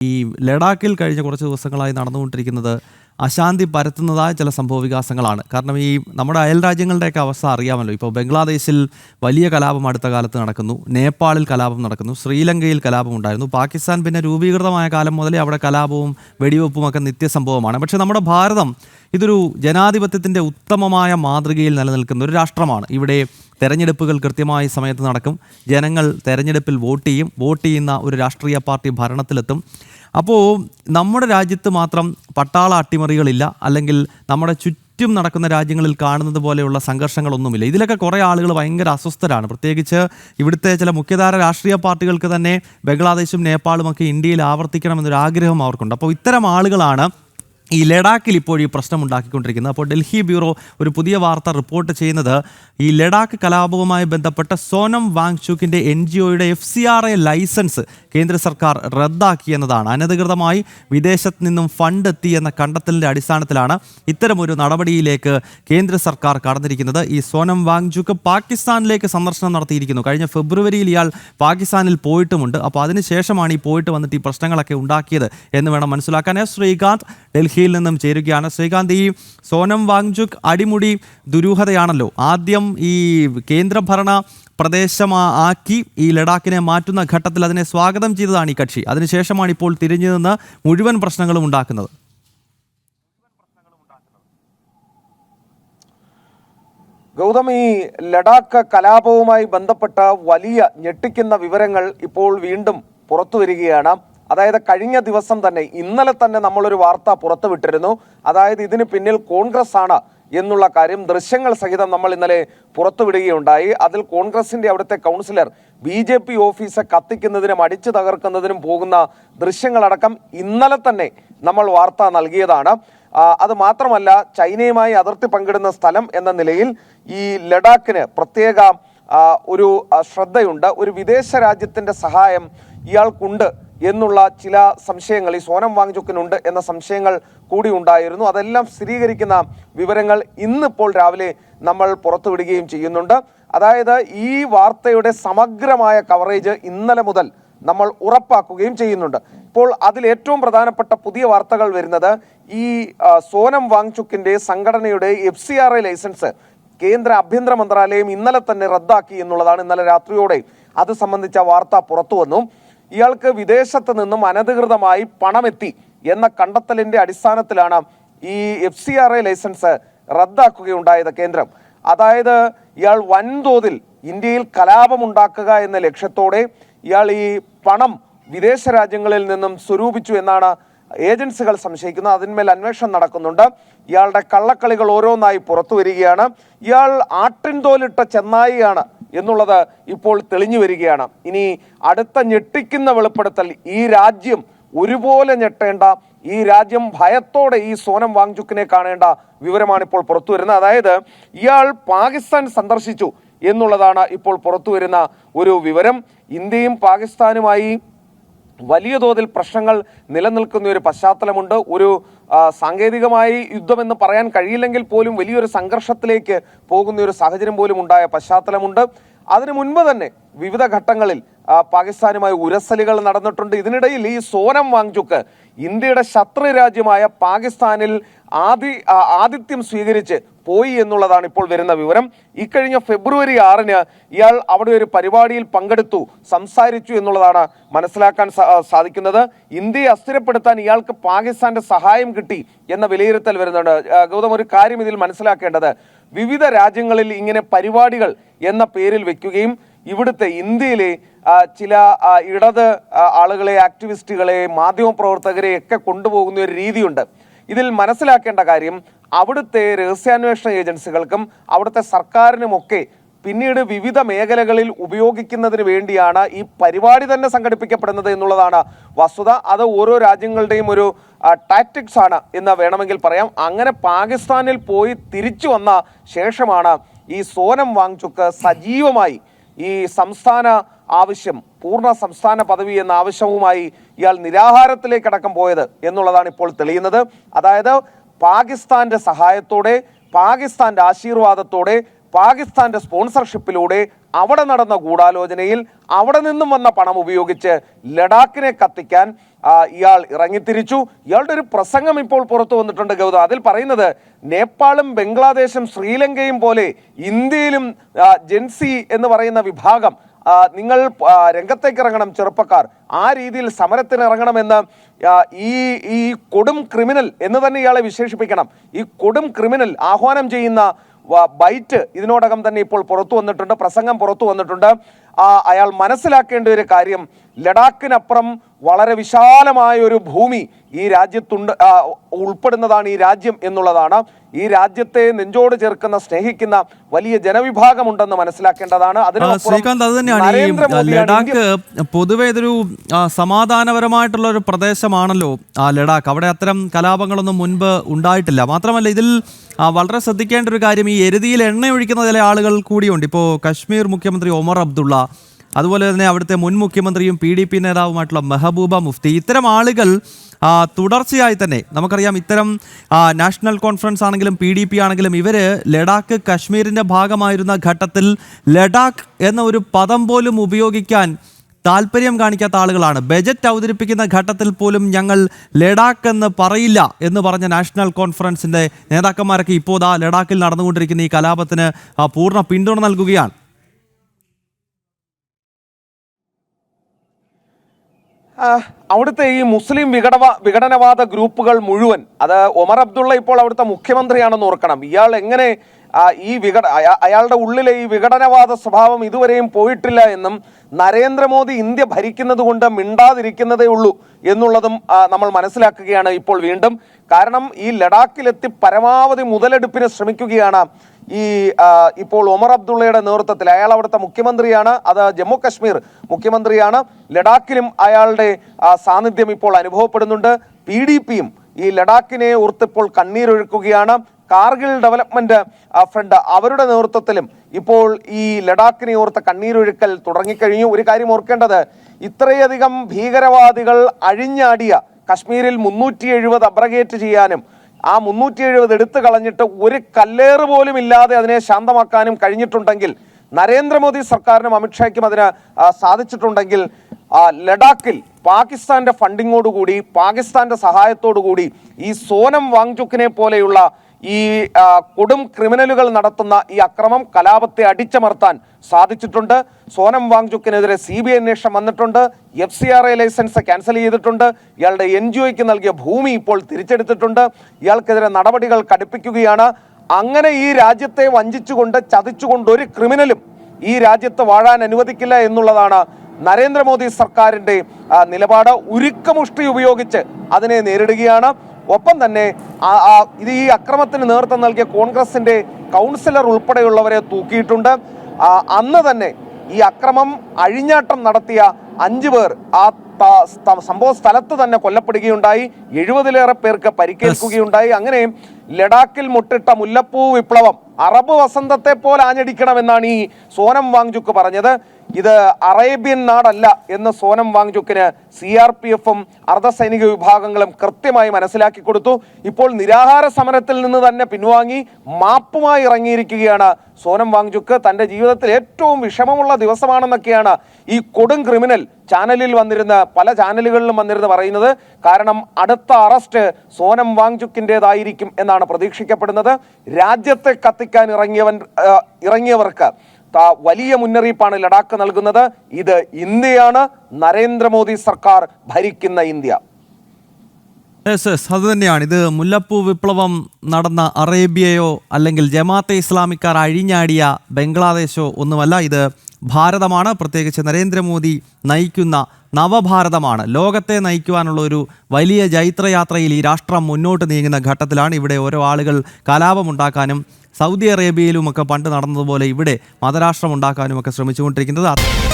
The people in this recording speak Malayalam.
ഈ ലഡാക്കിൽ കഴിഞ്ഞ കുറച്ച് ദിവസങ്ങളായി നടന്നുകൊണ്ടിരിക്കുന്നത് അശാന്തി പരത്തുന്നതായ ചില സംഭവ വികാസങ്ങളാണ് കാരണം ഈ നമ്മുടെ അയൽ രാജ്യങ്ങളുടെയൊക്കെ അവസ്ഥ അറിയാമല്ലോ. ഇപ്പോൾ ബംഗ്ലാദേശിൽ വലിയ കലാപം അടുത്ത കാലത്ത് നടക്കുന്നു. നേപ്പാളിൽ കലാപം നടക്കുന്നു. ശ്രീലങ്കയിൽ കലാപം ഉണ്ടായിരുന്നു. പാകിസ്ഥാൻ പിന്നെ രൂപീകൃതമായ കാലം മുതലേ അവിടെ കലാപവും വെടിവെപ്പും ഒക്കെ നിത്യസംഭവമാണ്. പക്ഷേ നമ്മുടെ ഭാരതം ഇതൊരു ജനാധിപത്യത്തിന്റെ ഉത്തമമായ മാതൃകയിൽ നിലനിൽക്കുന്ന ഒരു രാഷ്ട്രമാണ്. ഇവിടെ തെരഞ്ഞെടുപ്പുകൾ കൃത്യമായ സമയത്ത് നടക്കും. ജനങ്ങൾ തെരഞ്ഞെടുപ്പിൽ വോട്ട് ചെയ്യും. വോട്ട് ചെയ്യുന്ന ഒരു രാഷ്ട്രീയ പാർട്ടി ഭരണത്തിലെത്തും. അപ്പോൾ നമ്മുടെ രാജ്യത്ത് മാത്രം പട്ടാള അട്ടിമറികളില്ല അല്ലെങ്കിൽ നമ്മുടെ ചുറ്റും നടക്കുന്ന രാജ്യങ്ങളിൽ കാണുന്നത് പോലെയുള്ള സംഘർഷങ്ങളൊന്നുമില്ല. ഇതിലൊക്കെ കുറേ ആളുകൾ ഭയങ്കര അസ്വസ്ഥരാണ്. പ്രത്യേകിച്ച് ഇവിടുത്തെ ചില മുഖ്യധാര രാഷ്ട്രീയ പാർട്ടികൾക്ക് തന്നെ ബംഗ്ലാദേശും നേപ്പാളും ഒക്കെ ഇന്ത്യയിൽ ആവർത്തിക്കണമെന്നൊരു ആഗ്രഹം അവർക്കുണ്ട്. അപ്പോൾ ഇത്തരം ആളുകളാണ് ഈ ലഡാക്കിൽ ഇപ്പോൾ ഈ പ്രശ്നം ഉണ്ടാക്കിക്കൊണ്ടിരിക്കുന്നത്. അപ്പോൾ ഡൽഹി ബ്യൂറോ ഒരു പുതിയ വാർത്ത റിപ്പോർട്ട് ചെയ്യുന്നത് ഈ ലഡാക്ക് കലാപവുമായി ബന്ധപ്പെട്ട സോനം വാങ്ചുക്കിന്റെ എൻ ജി ഒയുടെ F C R A licence കേന്ദ്ര സർക്കാർ റദ്ദാക്കി എന്നതാണ്. അനധികൃതമായി വിദേശത്ത് നിന്നും ഫണ്ട് എത്തി എന്ന കണ്ടെത്തലിന്റെ അടിസ്ഥാനത്തിലാണ് ഇത്തരമൊരു നടപടിയിലേക്ക് കേന്ദ്ര സർക്കാർ കടന്നിരിക്കുന്നത്. ഈ സോനം വാങ്ചുക്ക് പാകിസ്ഥാനിലേക്ക് സന്ദർശനം നടത്തിയിരിക്കുന്നു. കഴിഞ്ഞ ഫെബ്രുവരിയിൽ ഇയാൾ പാകിസ്ഥാനിൽ പോയിട്ടുമുണ്ട്. അപ്പോൾ അതിനുശേഷമാണ് ഈ പോയിട്ട് വന്നിട്ട് ഈ പ്രശ്നങ്ങളൊക്കെ ഉണ്ടാക്കിയത് എന്ന് വേണം മനസ്സിലാക്കാൻ. ശ്രീകാന്ത് ശ്രീകാന്ത് ഡൽഹിയിൽ നിന്നും ചേരുകയാണ്. ശ്രീകാന്ത് ഈ സോനം വാങ്ചുക് അടിമുടി ദുരൂഹതയാണല്ലോ. ആദ്യം ഈ കേന്ദ്രഭരണ പ്രദേശമാ ആക്കി ഈ ലഡാക്കിനെ മാറ്റുന്ന ഘട്ടത്തിൽ അതിനെ സ്വാഗതം ചെയ്തതാണ് ഈ കക്ഷി. അതിനുശേഷമാണ് ഇപ്പോൾ തിരിഞ്ഞു നിന്ന് മുഴുവൻ പ്രശ്നങ്ങളും ഉണ്ടാക്കുന്നത്. ഗൗതം ഈ ലഡാക്ക് കലാപവുമായി ബന്ധപ്പെട്ട വലിയ ഞെട്ടിക്കുന്ന വിവരങ്ങൾ ഇപ്പോൾ വീണ്ടും പുറത്തു വരികയാണ്. അതായത് കഴിഞ്ഞ ദിവസം തന്നെ ഇന്നലെ തന്നെ നമ്മളൊരു വാർത്ത പുറത്തുവിട്ടിരുന്നു. അതായത് ഇതിന് പിന്നിൽ കോൺഗ്രസ് ആണ് എന്നുള്ള കാര്യം ദൃശ്യങ്ങൾ സഹിതം നമ്മൾ ഇന്നലെ പുറത്തുവിടുകയുണ്ടായി. അതിൽ കോൺഗ്രസിന്റെ അവിടുത്തെ councillor B J P office കത്തിക്കുന്നതിനും അടിച്ചു തകർക്കുന്നതിനും പോകുന്ന ദൃശ്യങ്ങളടക്കം ഇന്നലെ തന്നെ നമ്മൾ വാർത്ത നൽകിയതാണ്. അത് മാത്രമല്ല ചൈനയുമായി അതിർത്തി പങ്കിടുന്ന സ്ഥലം എന്ന നിലയിൽ ഈ ലഡാക്കിന് പ്രത്യേക ഒരു ശ്രദ്ധയുണ്ട്. ഒരു വിദേശ രാജ്യത്തിന്റെ സഹായം ഇയാൾക്കുണ്ട് എന്നുള്ള ചില സംശയങ്ങൾ ഈ സോനം വാങ്ചുക്കിനുണ്ട് എന്ന സംശയങ്ങൾ കൂടി ഉണ്ടായിരുന്നു. അതെല്ലാം സ്ഥിരീകരിക്കുന്ന വിവരങ്ങൾ ഇന്നിപ്പോൾ രാവിലെ നമ്മൾ പുറത്തുവിടുകയും ചെയ്യുന്നുണ്ട്. അതായത് ഈ വാർത്തയുടെ സമഗ്രമായ കവറേജ് ഇന്നലെ മുതൽ നമ്മൾ ഉറപ്പാക്കുകയും ചെയ്യുന്നുണ്ട്. ഇപ്പോൾ അതിൽ ഏറ്റവും പ്രധാനപ്പെട്ട പുതിയ വാർത്തകൾ വരുന്നത് ഈ സോനം വാങ്ചുക്കിന്റെ സംഘടനയുടെ F C R I licence കേന്ദ്ര ആഭ്യന്തര മന്ത്രാലയം ഇന്നലെ തന്നെ റദ്ദാക്കി എന്നുള്ളതാണ് ഇന്നലെ രാത്രിയോടെ അത് സംബന്ധിച്ച വാർത്ത പുറത്തു വന്നു. ഇയാൾക്ക് വിദേശത്ത് നിന്നും അനധികൃതമായി പണമെത്തി എന്ന കണ്ടെത്തലിന്റെ അടിസ്ഥാനത്തിലാണ് ഈ F C R I licence റദ്ദാക്കുകയുണ്ടായത് കേന്ദ്രം. അതായത് ഇയാൾ വൻതോതിൽ ഇന്ത്യയിൽ കലാപമുണ്ടാക്കുക എന്ന ലക്ഷ്യത്തോടെ ഇയാൾ ഈ പണം വിദേശ രാജ്യങ്ങളിൽ നിന്നും സ്വരൂപിച്ചു എന്നാണ് ഏജൻസികൾ സംശയിക്കുന്നത്. അതിന്മേൽ അന്വേഷണം നടക്കുന്നുണ്ട്. ഇയാളുടെ കള്ളക്കളികൾ ഓരോന്നായി പുറത്തു വരികയാണ്. ഇയാൾ ആട്ടിൻതോലിട്ട ചെന്നായിയാണ് എന്നുള്ളത് ഇപ്പോൾ തെളിഞ്ഞു വരികയാണ്. ഇനി അടുത്ത ഞെട്ടിക്കുന്ന വെളിപ്പെടുത്തൽ ഈ രാജ്യം ഒരുപോലെ ഞെട്ടേണ്ട ഈ രാജ്യം ഭയത്തോടെ ഈ സോനം വാങ്ചുക്കിനെ കാണേണ്ട വിവരമാണ് ഇപ്പോൾ പുറത്തു വരുന്നത്. അതായത് ഇയാൾ പാകിസ്ഥാൻ സന്ദർശിച്ചു എന്നുള്ളതാണ് ഇപ്പോൾ പുറത്തു വരുന്ന ഒരു വിവരം. ഇന്ത്യയും പാകിസ്ഥാനുമായി വലിയ തോതിൽ പ്രശ്നങ്ങൾ നിലനിൽക്കുന്ന ഒരു പശ്ചാത്തലമുണ്ട്. ഒരു സാങ്കേതികമായി യുദ്ധമെന്ന് പറയാൻ കഴിയില്ലെങ്കിൽ പോലും വലിയൊരു സംഘർഷത്തിലേക്ക് പോകുന്ന ഒരു സാഹചര്യം പോലും ഉണ്ടായ പശ്ചാത്തലമുണ്ട്. അതിനു മുൻപ് തന്നെ വിവിധ ഘട്ടങ്ങളിൽ പാകിസ്ഥാനുമായി ഉരസലുകൾ നടന്നിട്ടുണ്ട്. ഇതിനിടയിൽ ഈ സോനം വാങ്ചുക്ക് ഇന്ത്യയുടെ ശത്രു രാജ്യമായ പാകിസ്ഥാനിൽ ആദി ആതിഥ്യം സ്വീകരിച്ച് പോയി എന്നുള്ളതാണ് ഇപ്പോൾ വരുന്ന വിവരം. ഇക്കഴിഞ്ഞ ഫെബ്രുവരി ആറിന് ഇയാൾ അവിടെ ഒരു പരിപാടിയിൽ പങ്കെടുത്തു സംസാരിച്ചു എന്നുള്ളതാണ് മനസ്സിലാക്കാൻ സാധിക്കുന്നത്. ഇന്ത്യയെ അസ്ഥിരപ്പെടുത്താൻ ഇയാൾക്ക് പാകിസ്ഥാന്റെ സഹായം കിട്ടി എന്ന വിലയിരുത്തൽ വരുന്നുണ്ട്. ഗൗതം ഒരു കാര്യം ഇതിൽ മനസ്സിലാക്കേണ്ടത്. വിവിധ രാജ്യങ്ങളിൽ ഇങ്ങനെ പരിപാടികൾ എന്ന പേരിൽ വെക്കുകയും ഇവിടുത്തെ ഇന്ത്യയിലെ ചില ഇടത് ആളുകളെ ആക്ടിവിസ്റ്റുകളെ മാധ്യമപ്രവർത്തകരെ ഒക്കെ കൊണ്ടുപോകുന്ന ഒരു രീതിയുണ്ട്. ഇതിൽ മനസ്സിലാക്കേണ്ട കാര്യം അവിടുത്തെ രഹസ്യാന്വേഷണ ഏജൻസികൾക്കും അവിടുത്തെ സർക്കാരിനുമൊക്കെ പിന്നീട് വിവിധ മേഖലകളിൽ ഉപയോഗിക്കുന്നതിന് വേണ്ടിയാണ് ഈ പരിപാടി തന്നെ സംഘടിപ്പിക്കപ്പെടുന്നത് എന്നുള്ളതാണ് വസ്തുത. അത് ഓരോ രാജ്യങ്ങളുടെയും ഒരു ടാക്ടിക്സ് ആണ് എന്ന് വേണമെങ്കിൽ പറയാം. അങ്ങനെ പാകിസ്ഥാനിൽ പോയി തിരിച്ചു വന്ന ശേഷമാണ് ഈ സോനം വാങ്ചുക്ക് സജീവമായി ഈ സംസ്ഥാന ആവശ്യം പൂർണ സംസ്ഥാന പദവി എന്ന ആവശ്യവുമായി ഇയാൾ നിരാഹാരത്തിലേക്കടക്കം പോയത് എന്നുള്ളതാണ് ഇപ്പോൾ തെളിയുന്നത്. അതായത് പാകിസ്ഥാന്റെ സഹായത്തോടെ പാകിസ്ഥാന്റെ ആശീർവാദത്തോടെ പാകിസ്ഥാന്റെ സ്പോൺസർഷിപ്പിലൂടെ അവിടെ നടന്ന ഗൂഢാലോചനയിൽ അവിടെ നിന്നും വന്ന പണം ഉപയോഗിച്ച് ലഡാക്കിനെ കത്തിക്കാൻ ഇയാൾ ഇറങ്ങിത്തിരിച്ചു. ഇയാളുടെ ഒരു പ്രസംഗം ഇപ്പോൾ പുറത്തു വന്നിട്ടുണ്ട് ഗൗതം. അതിൽ പറയുന്നത് നേപ്പാളും ബംഗ്ലാദേശും ശ്രീലങ്കയും പോലെ ഇന്ത്യയിലും ജെൻസി എന്ന് പറയുന്ന വിഭാഗം നിങ്ങൾ രംഗത്തേക്ക് ഇറങ്ങണം ചെറുപ്പക്കാർ. ആ രീതിയിൽ സമരത്തിന് ഇറങ്ങണമെന്ന് ഈ ഈ കൊടും ക്രിമിനൽ എന്ന് തന്നെ ഇയാളെ വിശേഷിപ്പിക്കണം. ഈ കൊടും ക്രിമിനൽ ആഹ്വാനം ചെയ്യുന്ന ബൈറ്റ് ഇതിനോടകം തന്നെ ഇപ്പോൾ പുറത്തു വന്നിട്ടുണ്ട് പ്രസംഗം പുറത്തു വന്നിട്ടുണ്ട്. ആ, അയാൾ മനസ്സിലാക്കേണ്ട ഒരു കാര്യം ലഡാക്കിനപ്പുറം വളരെ വിശാലമായ ഒരു ഭൂമി ഈ രാജ്യത്തുണ്ട് ഉൾപ്പെടുന്നതാണ് ഈ രാജ്യം എന്നുള്ളതാണ്. ഈ രാജ്യത്തെ നെഞ്ചോട് ചേർക്കുന്ന സ്നേഹിക്കുന്ന വലിയ ജനവിഭാഗമുണ്ടെന്ന് മനസ്സിലാക്കേണ്ടതാണ്. ശ്രീകാന്ത് അത് തന്നെയാണ് ലഡാക്ക് പൊതുവെ ഇതൊരു സമാധാനപരമായിട്ടുള്ള ഒരു പ്രദേശമാണല്ലോ ആ ലഡാക്ക്. അവിടെ അത്തരം കലാപങ്ങളൊന്നും മുൻപ് ഉണ്ടായിട്ടില്ല. മാത്രമല്ല ഇതിൽ വളരെ ശ്രദ്ധിക്കേണ്ട ഒരു കാര്യം ഈ എരുതിയിൽ എണ്ണ ഒഴിക്കുന്ന ചില ആളുകൾ കൂടിയുണ്ട്. ഇപ്പോൾ കശ്മീർ മുഖ്യമന്ത്രി ഒമർ അബ്ദുള്ള അതുപോലെ തന്നെ അവിടുത്തെ മുൻ മുഖ്യമന്ത്രിയും പി ഡി പി നേതാവുമായിട്ടുള്ള മെഹബൂബ മുഫ്തി ഇത്തരം ആളുകൾ തുടർച്ചയായി തന്നെ നമുക്കറിയാം ഇത്തരം നാഷണൽ കോൺഫറൻസ് ആണെങ്കിലും പി ഡി പി ആണെങ്കിലും ഇവർ ലഡാക്ക് കശ്മീരിന്റെ ഭാഗമായിരുന്ന ഘട്ടത്തിൽ ലഡാക്ക് എന്ന ഒരു പദം പോലും ഉപയോഗിക്കാൻ താല്പര്യം കാണിക്കാത്ത ആളുകളാണ്. ബജറ്റ് അവതരിപ്പിക്കുന്ന ഘട്ടത്തിൽ പോലും ഞങ്ങൾ ലഡാക്ക് എന്ന് പറയില്ല എന്ന് പറഞ്ഞ നാഷണൽ കോൺഫറൻസിന്റെ നേതാക്കന്മാരൊക്കെ ഇപ്പോൾ ദാ ലഡാക്കിൽ നടന്നുകൊണ്ടിരിക്കുന്ന ഈ കലാപത്തിന് പൂർണ പിന്തുണ നൽകുകയാണ്. അവിടുത്തെ ഈ മുസ്ലിം വിഘടവ വിഘടനവാദ ഗ്രൂപ്പുകൾ മുഴുവൻ അത് ഒമർ അബ്ദുള്ള ഇപ്പോൾ അവിടുത്തെ മുഖ്യമന്ത്രിയാണെന്ന് ഓർക്കണം. ഇയാൾ എങ്ങനെ ഈ വിഘട അയാളുടെ ഉള്ളിലെ ഈ വിഘടനവാദ സ്വഭാവം ഇതുവരെയും പോയിട്ടില്ല എന്നും നരേന്ദ്രമോദി ഇന്ത്യ ഭരിക്കുന്നത് കൊണ്ട് മിണ്ടാതിരിക്കുന്നതേ ഉള്ളൂ എന്നുള്ളതും നമ്മൾ മനസ്സിലാക്കുകയാണ് ഇപ്പോൾ വീണ്ടും. കാരണം ഈ ലഡാക്കിലെത്തി പരമാവധി മുതലെടുപ്പിന് ശ്രമിക്കുകയാണ് ഈ ഇപ്പോൾ ഒമർ അബ്ദുള്ളയുടെ നേതൃത്വത്തിൽ. അയാൾ അവിടുത്തെ മുഖ്യമന്ത്രിയാണ് അത് ജമ്മു കശ്മീർ മുഖ്യമന്ത്രിയാണ്. ലഡാക്കിലും അയാളുടെ സാന്നിധ്യം ഇപ്പോൾ അനുഭവപ്പെടുന്നുണ്ട്. പി ഡി പിയും ഈ ലഡാക്കിനെ ഓർത്തിപ്പോൾ കണ്ണീരൊഴുക്കുകയാണ്. കാർഗിൽ ഡെവലപ്മെന്റ് ഫ്രണ്ട് അവരുടെ നേതൃത്വത്തിലും ഇപ്പോൾ ഈ ലഡാക്കിനെ ഓർത്ത് കണ്ണീരൊഴുക്കൽ തുടങ്ങിക്കഴിഞ്ഞു. ഒരു കാര്യം ഓർക്കേണ്ടത് ഇത്രയധികം ഭീകരവാദികൾ അഴിഞ്ഞാടിയ കശ്മീരിൽ മുന്നൂറ്റി എഴുപത് അബ്രഗേറ്റ് ചെയ്യാനും ആ മുന്നൂറ്റി എഴുപത് എടുത്തു കളഞ്ഞിട്ട് ഒരു കല്ലേറ് പോലും ഇല്ലാതെ അതിനെ ശാന്തമാക്കാനും കഴിഞ്ഞിട്ടുണ്ടെങ്കിൽ നരേന്ദ്രമോദി സർക്കാരിനും അമിത്ഷായ്ക്കും അതിന് സാധിച്ചിട്ടുണ്ടെങ്കിൽ ലഡാക്കിൽ പാകിസ്ഥാന്റെ ഫണ്ടിങ്ങോടുകൂടി പാകിസ്ഥാന്റെ സഹായത്തോടുകൂടി ഈ സോനം വാങ്ചുക്കിനെ പോലെയുള്ള ഈ കൊടും ക്രിമിനലുകൾ നടത്തുന്ന ഈ അക്രമം കലാപത്തെ അടിച്ചമർത്താൻ സാധിച്ചിട്ടുണ്ട്. സോനം വാങ്ചുക്കിനെതിരെ സി ബി ഐ അന്വേഷണം വന്നിട്ടുണ്ട്. F C R I licence cancel ചെയ്തിട്ടുണ്ട്. ഇയാളുടെ എൻ ജി ഒക്ക് നൽകിയ ഭൂമി ഇപ്പോൾ തിരിച്ചെടുത്തിട്ടുണ്ട്. ഇയാൾക്കെതിരെ നടപടികൾ കടുപ്പിക്കുകയാണ്. അങ്ങനെ ഈ രാജ്യത്തെ വഞ്ചിച്ചുകൊണ്ട് ചതിച്ചുകൊണ്ട് ഒരു ക്രിമിനലും ഈ രാജ്യത്ത് വാഴാൻ അനുവദിക്കില്ല എന്നുള്ളതാണ് നരേന്ദ്രമോദി സർക്കാരിന്റെ നിലപാട്. ഉരുക്കമുഷ്ടി ഉപയോഗിച്ച് അതിനെ നേരിടുകയാണ്. ഒപ്പം തന്നെ ഇത് ഈ അക്രമത്തിന് നേതൃത്വം നൽകിയ കോൺഗ്രസിന്റെ കൗൺസിലർ ഉൾപ്പെടെയുള്ളവരെ തൂക്കിയിട്ടുണ്ട്. അന്ന് തന്നെ ഈ അക്രമം അഴിഞ്ഞാട്ടം നടത്തിയ അഞ്ചു പേർ ആ സംഭവ സ്ഥലത്ത് തന്നെ കൊല്ലപ്പെടുകയുണ്ടായി. എഴുപതിലേറെ പേർക്ക് പരിക്കേൽക്കുകയുണ്ടായി. അങ്ങനെ ലഡാക്കിൽ മുട്ടിട്ട മുല്ലപ്പൂ വിപ്ലവം അറബ് വസന്തത്തെ പോലെ ആഞ്ഞടിക്കണമെന്നാണ് ഈ സോനം വാങ്ചുക്ക് പറഞ്ഞത്. ഇത് അറേബ്യൻ നാടല്ല എന്ന് സോനം വാങ്ചുക്കിന് സി ആർ പി എഫും അർദ്ധസൈനിക വിഭാഗങ്ങളും കൃത്യമായി മനസ്സിലാക്കി കൊടുത്തു. ഇപ്പോൾ നിരാഹാര സമരത്തിൽ നിന്ന് തന്നെ പിൻവാങ്ങി മാപ്പുമായി ഇറങ്ങിയിരിക്കുകയാണ് സോനം വാങ്ചുക്ക്. തന്റെ ജീവിതത്തിൽ ഏറ്റവും വിഷമമുള്ള ദിവസമാണെന്നൊക്കെയാണ് ഈ കൊടും ക്രിമിനൽ ചാനലിൽ വന്നിരുന്ന പല ചാനലുകളിലും വന്നിരുന്ന് പറയുന്നത്. കാരണം അടുത്ത അറസ്റ്റ് സോനം വാങ്ചുക്കിന്റെതായിരിക്കും എന്നാണ് പ്രതീക്ഷിക്കപ്പെടുന്നത്. രാജ്യത്തെ കത്തിക്കാൻ ഇറങ്ങിയവൻ ഇറങ്ങിയവർക്ക് വലിയ മുന്നറിയിപ്പാണ് ലഡാക്ക് നൽകുന്നത്. ഇത് ഇന്ത്യയാണ്. നരേന്ദ്രമോദി സർക്കാർ ഭരിക്കുന്ന ഇന്ത്യ. യെസ് യെസ് അത് തന്നെയാണ്. ഇത് മുല്ലപ്പൂ വിപ്ലവം നടന്ന അറേബ്യയോ അല്ലെങ്കിൽ ജമാഅത്തെ ഇസ്ലാമിക്കാർ അഴിഞ്ഞാടിയ ബംഗ്ലാദേശോ ഒന്നുമല്ല. ഇത് ഭാരതമാണ്. പ്രത്യേകിച്ച് നരേന്ദ്രമോദി നയിക്കുന്ന നവഭാരതമാണ്. ലോകത്തെ നയിക്കുവാനുള്ള ഒരു വലിയ ജൈത്രയാത്രയിൽ ഈ രാഷ്ട്രം മുന്നോട്ട് നീങ്ങുന്ന ഘട്ടത്തിലാണ് ഇവിടെ ഓരോ ആളുകൾ കലാപമുണ്ടാക്കാനും സൗദി അറേബ്യയിലുമൊക്കെ പണ്ട് നടന്നതുപോലെ ഇവിടെ മതരാഷ്ട്രം ഉണ്ടാക്കാനുമൊക്കെ ശ്രമിച്ചുകൊണ്ടിരിക്കുന്നത്.